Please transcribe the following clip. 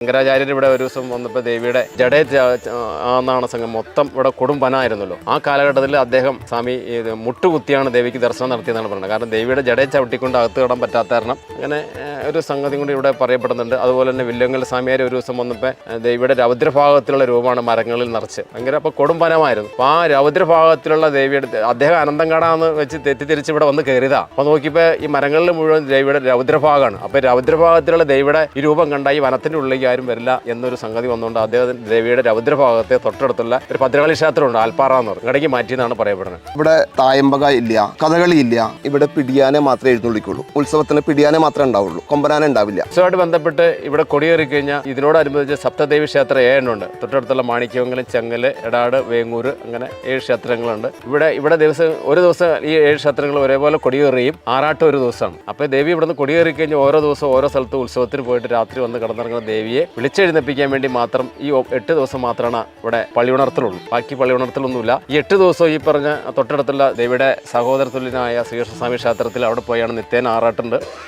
ശങ്കരാചാര്യർ ഇവിടെ ഒരു ദിവസം വന്നപ്പോൾ ദേവിയുടെ ജഡേ എന്നാണ് സംഘം മൊത്തം ഇവിടെ കൊടുമ്പനായിരുന്നല്ലോ ആ കാലഘട്ടത്തിൽ അദ്ദേഹം സ്വാമി മുട്ടുകുത്തിയാണ് ദേവിക്ക് ദർശനം നടത്തിയെന്നാണ് പറയുന്നത് കാരണം ദേവിയുടെ ജഡയെ ചവിട്ടിക്കൊണ്ട് അകത്ത് കിടാൻ പറ്റാത്ത കാരണം. അങ്ങനെ ഒരു സംഗതി കൂടി ഇവിടെ പറയപ്പെടുന്നുണ്ട്. അതുപോലെ തന്നെ വില്ലങ്കൽ സ്വാമിയാർ ഒരു ദിവസം വന്നപ്പോൾ ദേവിയുടെ രൗദ്രഭാഗത്തിലുള്ള രൂപമാണ് മരങ്ങളിൽ നിറച്ച്. ഭയങ്കര അപ്പോൾ കൊടുമ്പനമായിരുന്നു അപ്പോൾ ആ രൗദ്രഭാഗത്തിലുള്ള ദേവിയുടെ അദ്ദേഹം അനന്തം കാണാന്ന് വെച്ച് തെറ്റിദ്ധരിച്ച് ഇവിടെ വന്ന് കയറിയതാ അപ്പോൾ നോക്കിയപ്പോൾ ഈ മരങ്ങളിൽ മുഴുവൻ ദേവിയുടെ രൗദ്രഭാഗമാണ്. അപ്പോൾ രൗദ്രഭാഗത്തിലുള്ള ദേവിയുടെ ഈ രൂപം കണ്ട ഈ വനത്തിന്റെ ഉള്ളിലേക്ക് ആരും വരില്ല എന്നൊരു സംഗതി വന്നുകൊണ്ട് അദ്ദേഹം ദേവിയുടെ രൗദ്രഭാഗത്തെ തൊട്ടടുത്തുള്ള ഒരു ഭദ്രകാളി ക്ഷേത്രമുണ്ട് ആൽപ്പാറ എന്ന് പറയും. ഇടയ്ക്ക് മാറ്റിയെന്നാണ് പറയപ്പെടുന്നത്. ഇവിടെ തായമ്പക ഇല്ല കഥകളി ഇല്ല. ഇവിടെ പിടിയാനെ മാത്രമേ എഴുന്നള്ളിക്കുള്ളൂ. ഉത്സവത്തിന് പിടിയാനെ മാത്രമേ ഉണ്ടാവുള്ളൂ. കൊമ്പനാന ഉണ്ടാവില്ല ഉത്സവമായിട്ട് ബന്ധപ്പെട്ട് ഇവിടെ കൊടിയേറി കഴിഞ്ഞാൽ ഇതിനോടനുബന്ധിച്ച് സപ്തദേവി ക്ഷേത്രം ഏഴെണ്ണുണ്ട് തൊട്ടടുത്തുള്ള മാണിക്യമംഗലം ചെങ്ങൽ എടാട് വേങ്ങൂര് അങ്ങനെ ഏഴ് ക്ഷേത്രങ്ങളുണ്ട്. ഇവിടെ ഇവിടെ ദിവസം ഒരു ദിവസം ഈ ഏഴ് ക്ഷേത്രങ്ങൾ ഒരേപോലെ കൊടിയേറിയും ആറാട്ട് ഒരു ദിവസമാണ്. അപ്പോൾ ദേവി ഇവിടുന്ന് കൊടിയേറി കഴിഞ്ഞാൽ ഓരോ ദിവസം ഓരോ സ്ഥലത്ത് ഉത്സവത്തിന് പോയിട്ട് രാത്രി വന്ന് കിടന്നിറങ്ങുന്ന ദേവിയെ വിളിച്ചെഴുന്നേപ്പിക്കാൻ വേണ്ടി മാത്രം ഈ എട്ട് ദിവസം മാത്രമാണ് ഇവിടെ പള്ളി ഉണർത്തലുള്ളൂ ബാക്കി പള്ളി ഉണർത്തലൊന്നുമില്ല ഈ എട്ട് ദിവസം ഈ പറഞ്ഞ തൊട്ടടുത്തുള്ള ദേവിയുടെ സഹോദരത്തുല്യനായ ശ്രീകൃഷ്ണസ്വാമി ക്ഷേത്രത്തിൽ അവിടെ പോയാണ് നിത്യേന ആറാട്ടുണ്ട്.